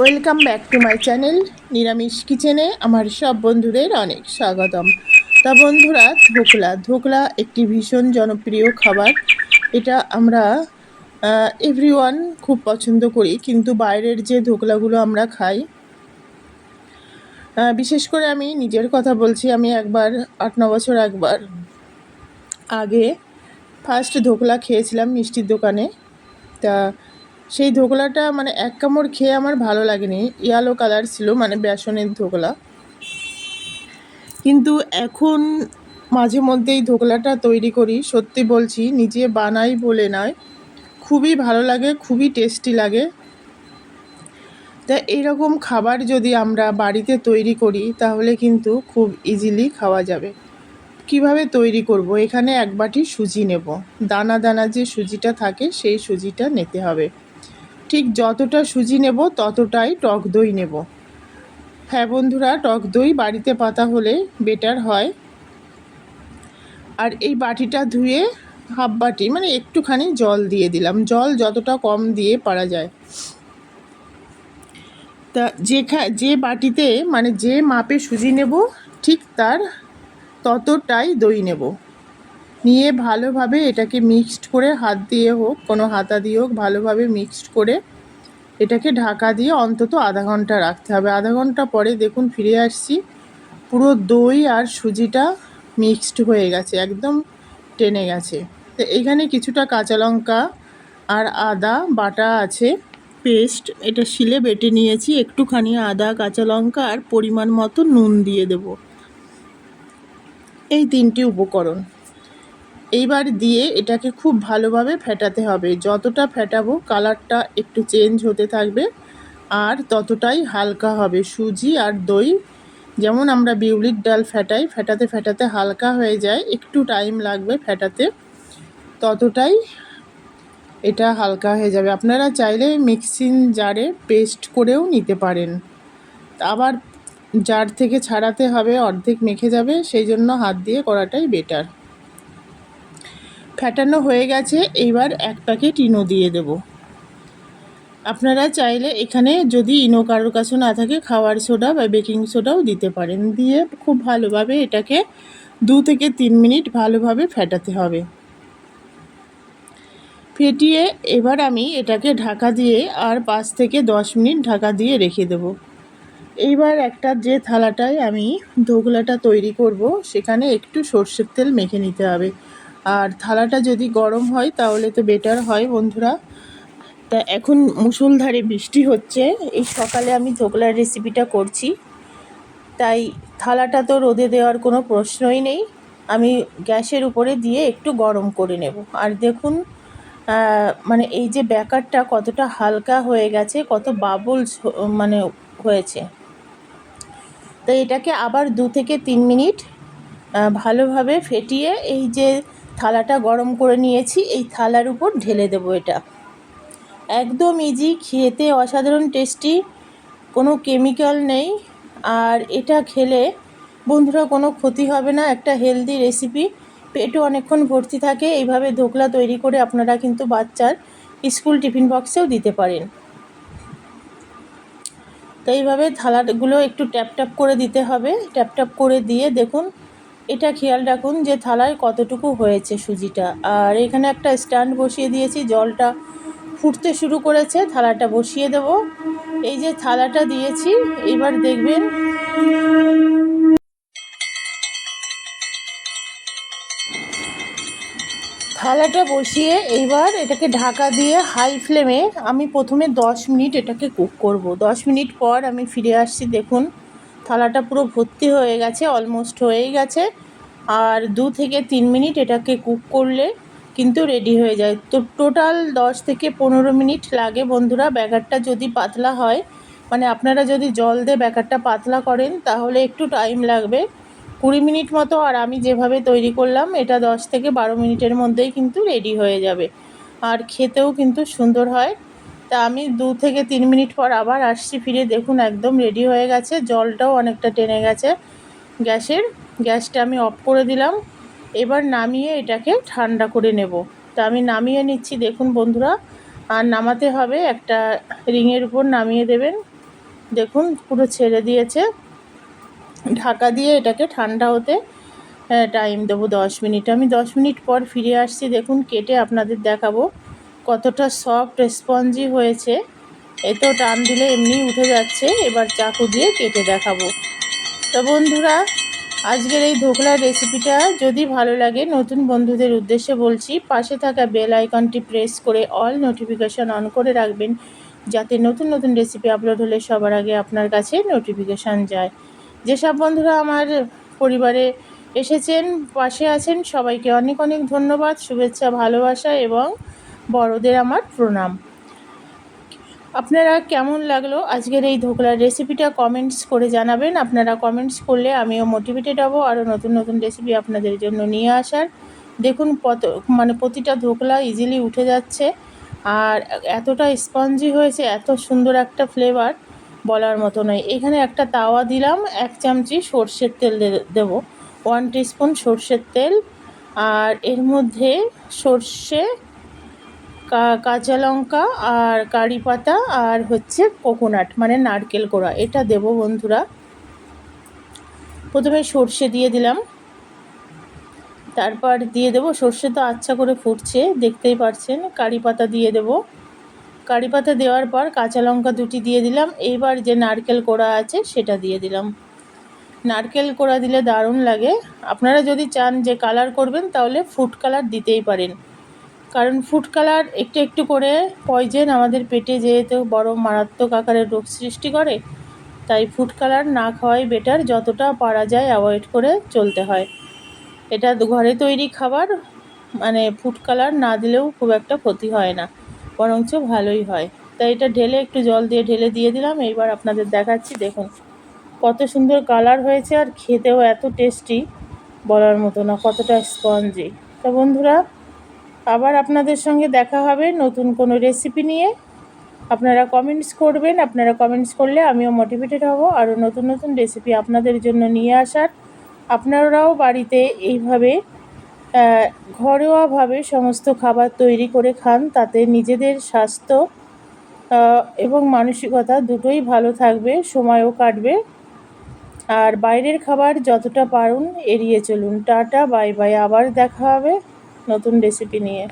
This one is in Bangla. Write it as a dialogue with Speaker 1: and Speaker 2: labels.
Speaker 1: Welcome back to my channel নিরামিষ কিচেনে আমার সব বন্ধুদের অনেক স্বাগতম। তা বন্ধুরা, ধোকলা। ধোকলা একটি ভীষণ জনপ্রিয় খাবার। এটা আমরা এভরিওয়ান খুব পছন্দ করি, কিন্তু বাইরের যে ধোকলাগুলো আমরা খাই বিশেষ করে আমি নিজের কথা বলছি, আমি একবার, আট ন বছর একবার আগে ফার্স্ট ধোকলা খেয়েছিলাম মিষ্টির দোকানে। তা সেই ধোকলাটা মানে এক কামড় খেয়ে আমার ভালো লাগেনি। ইয়েলো কালার ছিল মানে বেসনের ধোকলা। কিন্তু এখন মাঝে মধ্যেই ধোকলাটা তৈরি করি, সত্যি বলছি, নিজে বানাই বলে নয়। খুবই ভালো লাগে, খুবই টেস্টি লাগে। তা এইরকম খাবার যদি আমরা বাড়িতে তৈরি করি, তাহলে কিন্তু খুব ইজিলি খাওয়া যাবে। কীভাবে তৈরি করব? এখানে এক বাটি সুজি নেব। দানা দানা যে সুজিটা থাকে, সেই সুজিটা নিতে হবে। ঠিক যতটা সুজি নেব, ততটাই টক দই নেব। হ্যাঁ বন্ধুরা, টক দই বাড়িতে পাতা হলে বেটার হয়। আর এই বাটিটা ধুয়ে হাফ বাটি মানে একটুখানি জল দিয়ে দিলাম। জল যতটা কম দিয়ে পারা যায়। তা যেখা, যে বাটিতে মানে যে মাপে সুজি নেব, ঠিক তার ততটাই দই নেব। নিয়ে ভালোভাবে এটাকে মিক্সড করে হাত দিয়ে হোক, কোনো হাতা দিয়ে হোক, ভালোভাবে মিক্সড করে এটাকে ঢাকা দিয়ে অন্তত আধা ঘণ্টা রাখতে হবে। আধা ঘণ্টা পরে দেখুন ফিরে আসছি, পুরো দই আর সুজিটা মিক্সড হয়ে গেছে, একদম টেনে গেছে। তো এখানে কিছুটা কাঁচা লঙ্কা আর আদা বাটা আছে, পেস্ট এটা শিলে বেটে নিয়েছি, একটুখানি আদা, কাঁচা লঙ্কা আর পরিমাণ মতো নুন দিয়ে দেব। এই তিনটি উপকরণ। এইবার দিয়ে এটাকে খুব ভালোভাবে ফেটাতে হবে। যতটা ফেটাবো, কালারটা একটু চেঞ্জ হতে থাকবে আর ততটাই হালকা হবে। সুজি আর দই, যেমন আমরা বিউলির ডাল ফেটাই, ফেটাতে ফেটাতে হালকা হয়ে যায়, একটু টাইম লাগবে ফেটাতে, ততটাই এটা হালকা হয়ে যাবে। আপনারা চাইলে মিক্সিং জারে পেস্ট করেও নিতে পারেন। আবার জার থেকে ছাড়াতে হবে, অর্ধেক মেখে যাবে, সেই জন্য হাত দিয়ে করাটাই বেটার। ফ্যাটানো হয়ে গেছে এইবার এক প্যাকেট ইনো দিয়ে দেব। আপনারা চাইলে এখানে যদি ইনো কারোর কাছে না থাকে, খাওয়ার সোডা বা বেকিং সোডাও দিতে পারেন। দিয়ে খুব ভালোভাবে এটাকে দু থেকে তিন মিনিট ভালোভাবে ফেটাতে হবে। ফেটিয়ে এবার আমি এটাকে ঢাকা দিয়ে আর পাঁচ থেকে দশ মিনিট ঢাকা দিয়ে রেখে দেব। এইবার একটা যে থালাটায় আমি ধোকলাটা তৈরি করব, সেখানে একটু সর্ষের তেল মেখে নিতে হবে। আর থালাটা যদি গরম হয়, তাহলে তো বেটার হয় বন্ধুরা। তা এখন মুসুলধারে বৃষ্টি হচ্ছে। এই সকালে আমি ধোকলার রেসিপিটা করছি। তাই থালাটা তো রোদে দেওয়ার কোনো প্রশ্নই নেই। আমি গ্যাসের উপরে দিয়ে একটু গরম করে নেব। আর দেখুন মানে এই যে ব্যাকারটা কতটা হালকা হয়ে গেছে, কত বাবলস মানে হয়েছে। তো এটাকে আবার দু থেকে তিন মিনিট ভালোভাবে ফেটিয়ে এই যে থালাটা গরম করে নিয়েছি, এই থালার উপর ঢেলে দেবো এটা। একদম ইজি খেতে অসাধারণ টেস্টি কোনো কেমিক্যাল নেই। আর এটা খেলে বন্ধুরা কোনো ক্ষতি হবে না, একটা হেলদি রেসিপি পেটও অনেকক্ষণ ভর্তি থাকে, এইভাবে ধোকলা তৈরি করে আপনারা কিন্তু বাচ্চার স্কুল টিফিন বক্সেও দিতে পারেন। তো এইভাবে থালাগুলো একটু ট্যাপ ট্যাপ করে দিতে হবে। ট্যাপ ট্যাপ করে দিয়ে দেখুন এটা খেয়াল রাখুন যে থালায় কতটুকু হয়েছে সুজিটা। আর এখানে একটা স্ট্যান্ড বসিয়ে দিয়েছি, জলটা ফুটতে শুরু করেছে, থালাটা বসিয়ে দেব। এই যে থালাটা দিয়েছি, এবার দেখবেন থালাটা বসিয়ে এইবার এটাকে ঢাকা দিয়ে হাই ফ্লেমে আমি প্রথমে দশ মিনিট এটাকে কুক করব। দশ মিনিট পর আমি ফিরে আসছি, দেখুন। থালাটা পুরো ভর্তি হয়ে গেছে অলমোস্ট হয়েই গেছে। আর দু থেকে তিন মিনিট এটাকে কুক করলে কিন্তু রেডি হয়ে যায়। তো টোটাল দশ থেকে পনেরো মিনিট লাগে বন্ধুরা ব্যাগারটা যদি পাতলা হয়। মানে আপনারা যদি জল দিয়ে ব্যাগারটা পাতলা করেন, তাহলে একটু টাইম লাগবে। কুড়ি মিনিট মতো আর আমি যেভাবে তৈরি করলাম, এটা দশ থেকে বারো মিনিটের মধ্যেই কিন্তু রেডি হয়ে যাবে। আর খেতেও কিন্তু সুন্দর হয়। তা আমি দু থেকে তিন মিনিট পর আবার আসছি, ফিরে দেখুন একদম রেডি হয়ে গেছে। জলটাও অনেকটা টেনে গেছে গ্যাসের। গ্যাসটা আমি অফ করে দিলাম। এবার নামিয়ে এটাকে ঠান্ডা করে নেব। তা আমি নামিয়ে নিচ্ছি, দেখুন বন্ধুরা। আর নামাতে হবে, একটা রিংয়ের উপর নামিয়ে দেবেন। দেখুন, পুরো ছেড়ে দিয়েছে। ঢাকা দিয়ে এটাকে ঠান্ডা হতে টাইম দেবো দশ মিনিট। আমি দশ মিনিট পর ফিরে আসছি, দেখুন কেটে আপনাদের দেখাবো। কতটা সফট স্পঞ্জি হয়েছে এতেও টান দিলে এমনি উঠে যাচ্ছে, এবার চাকু দিয়ে কেটে দেখাবো। তো বন্ধুরা, আজকের এই ধোকলার রেসিপিটা যদি ভালো লাগে, নতুন বন্ধুদের উদ্দেশ্যে বলছি, পাশে থাকা বেল আইকনটি প্রেস করে অল নোটিফিকেশান অন করে রাখবেন, যাতে নতুন নতুন রেসিপি আপলোড হলে সবার আগে আপনার কাছে নোটিফিকেশান যায়। যেসব বন্ধুরা আমার পরিবারে এসেছেন, পাশে আছেন, সবাইকে অনেক অনেক ধন্যবাদ, শুভেচ্ছা, ভালোবাসা এবং বড়দের আমার প্রণাম। আপনারা কেমন লাগল আজকের এই ধোকলার রেসিপিটা কমেন্টস করে জানাবেন। আপনারা কমেন্টস করলে আমিও মোটিভেটেড হব আরও নতুন নতুন রেসিপি আপনাদের জন্য নিয়ে আসার। দেখুন কত মানে প্রতিটা ধোকলা ইজিলি উঠে যাচ্ছে। আর এতটা স্পঞ্জি হয়েছে, এত সুন্দর একটা ফ্লেভার বলার মতো নয়। এখানে একটা তাওয়া দিলাম, এক চামচি সর্ষের তেল দেবো। ওয়ান টিস্পুন সর্ষের তেল। আর এর মধ্যে সর্ষে কাঁচা লঙ্কা আর কারি পাতা আর হচ্ছে কোকোনাট মানে নারকেল কোড়া, এটা দেব বন্ধুরা। প্রথমে সর্ষে দিয়ে দিলাম। তারপর দিয়ে দেব, সর্ষে তো আচ্ছা করে ফুটছে, দেখতেই পারছেন, কারি পাতা দিয়ে দেব। কারি পাতা দেওয়ার পর কাঁচা লঙ্কা দুটি দিয়ে দিলাম, এইবার যে নারকেল কোড়া আছে সেটা দিয়ে দিলাম। নারকেল কোড়া দিলে দারুণ লাগে। আপনারা যদি চান যে কালার করবেন, তাহলে ফুড কালার দিতেই পারেন। কারণ ফুড কালার একটু একটু করে পয়জেন আমাদের পেটে যেহেতু বড় মারাত্মক আকারের রোগ সৃষ্টি করে, তাই ফুড কালার না খাওয়াই বেটার যতটা পারা যায় অ্যাভয়েড করে চলতে হয়। এটা ঘরে তৈরি খাবার মানে ফুড কালার না দিলেও খুব একটা ক্ষতি হয় না, বরঞ্চ ভালোই হয়। তাই এটা ঢেলে একটু জল দিয়ে ঢেলে দিয়ে দিলাম, এইবার আপনাদের দেখাচ্ছি, দেখুন। কত সুন্দর কালার হয়েছে আর খেতেও এত টেস্টি বলার মতো না, কতটা স্পঞ্জি তা বন্ধুরা আবার আপনাদের সঙ্গে দেখা হবে নতুন কোনো রেসিপি নিয়ে। আপনারা কমেন্টস করবেন, আপনারা কমেন্টস করলে আমিও মোটিভেটেড হব। আরও নতুন নতুন রেসিপি আপনাদের জন্য নিয়ে আসার। আপনারাও বাড়িতে এইভাবে ঘরোয়াভাবে সমস্ত খাবার তৈরি করে খান, তাতে নিজেদের স্বাস্থ্য এবং মানসিকতা দুটোই ভালো থাকবে, সময়ও কাটবে। আর বাইরের খাবার যতটা পারুন এড়িয়ে চলুন। টাটা, বাই বাই, আবার দেখা হবে। নতুন রেসিপি নিয়ে।